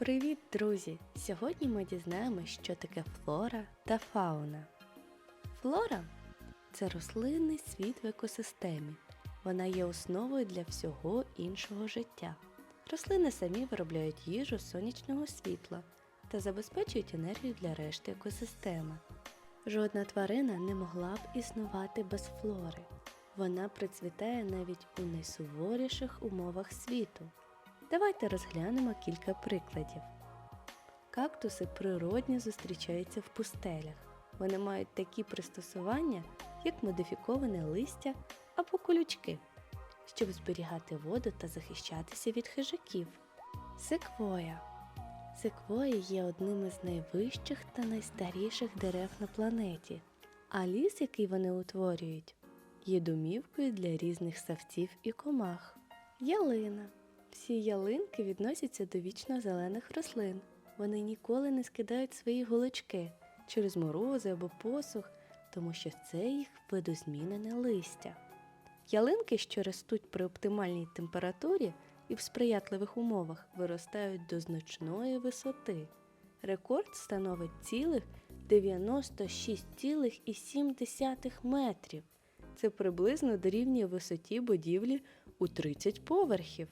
Привіт, друзі! Сьогодні ми дізнаємось, що таке флора та фауна. Флора це рослинний світ в екосистемі. Вона є основою для всього іншого життя. Рослини самі виробляють їжу сонячного світла та забезпечують енергію для решти екосистеми. Жодна тварина не могла б існувати без флори. Вона процвітає навіть у найсуворіших умовах світу. Давайте розглянемо кілька прикладів. Кактуси природньо зустрічаються в пустелях. Вони мають такі пристосування, як модифіковане листя або колючки, щоб зберігати воду та захищатися від хижаків. Секвоя. Секвоя є одним із найвищих та найстаріших дерев на планеті, а ліс, який вони утворюють, є домівкою для різних савців і комах. Ялина. Всі ялинки відносяться до вічно зелених рослин. Вони ніколи не скидають свої голочки через морози або посух, тому що це їх видозмінене листя. Ялинки, що ростуть при оптимальній температурі і в сприятливих умовах, виростають до значної висоти. Рекорд становить цілих 96,7 метрів. Це приблизно дорівнює висоті будівлі у 30 поверхів.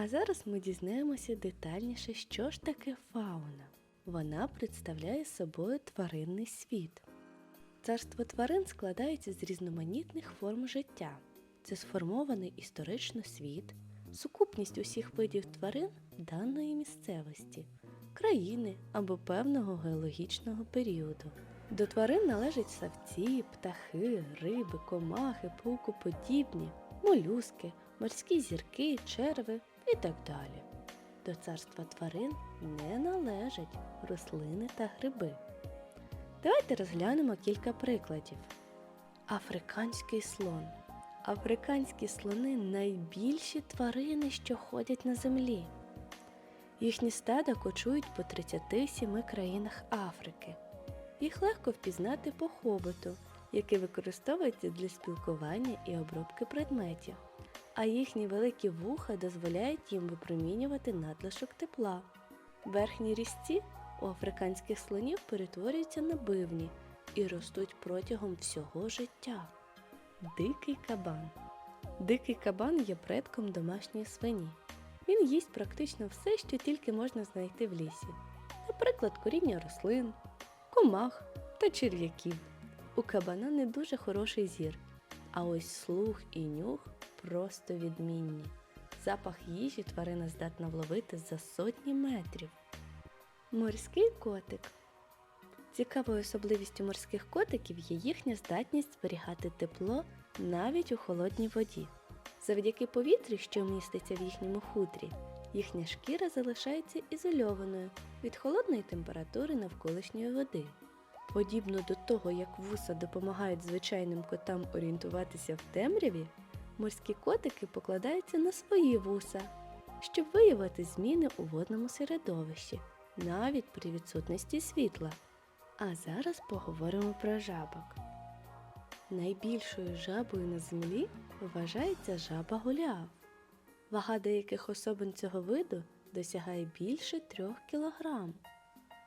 А зараз ми дізнаємося детальніше, що ж таке фауна. Вона представляє собою тваринний світ. Царство тварин складається з різноманітних форм життя. Це сформований історично світ, сукупність усіх видів тварин даної місцевості, країни або певного геологічного періоду. До тварин належать савці, птахи, риби, комахи, паукоподібні, молюски, морські зірки, черви і так далі. До царства тварин не належать рослини та гриби. Давайте розглянемо кілька прикладів. Африканський слон. Африканські слони найбільші тварини, що ходять на землі. Їхні стада кочують по 37 країнах Африки. Їх легко впізнати по хоботу, який використовується для спілкування і обробки предметів а їхні великі вуха дозволяють їм випромінювати надлишок тепла. Верхні різці у африканських слонів перетворюються на бивні і ростуть протягом всього життя. Дикий кабан. Дикий кабан є предком домашньої свині. Він їсть практично все, що тільки можна знайти в лісі, наприклад, коріння рослин, комах та черв'яків. У кабана не дуже хороший зір, а ось слух і нюх просто відмінні. Запах їжі тварина здатна вловити за сотні метрів. Морський котик. Цікавою особливістю морських котиків є їхня здатність зберігати тепло навіть у холодній воді. Завдяки повітрю, що міститься в їхньому хутрі, їхня шкіра залишається ізольованою від холодної температури навколишньої води. Подібно до того, як вуса допомагають звичайним котам орієнтуватися в темряві, морські котики покладаються на свої вуса, щоб виявити зміни у водному середовищі, навіть при відсутності світла. А зараз поговоримо про жабок. Найбільшою жабою на землі вважається жаба голіаф. Вага деяких особин цього виду досягає більше 3 кг,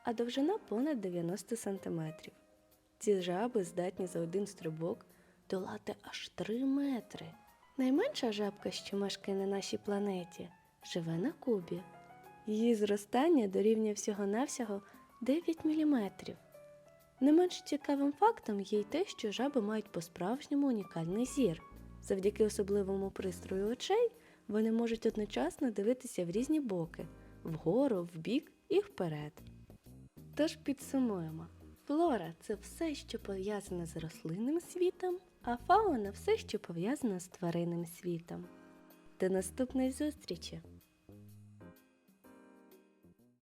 а довжина понад 90 см. Ці жаби здатні за один стрибок долати аж 3 метри. Найменша жабка, що мешкає на нашій планеті, живе на Кубі. Її зростання дорівнює всього-навсього 9 мм. Не менш цікавим фактом є й те, що жаби мають по-справжньому унікальний зір. Завдяки особливому пристрою очей вони можуть одночасно дивитися в різні боки вгору, вбік і вперед. Тож підсумуємо: флора це все, що пов'язане з рослинним світом, а фауна все, що пов'язане з тваринним світом. До наступної зустрічі!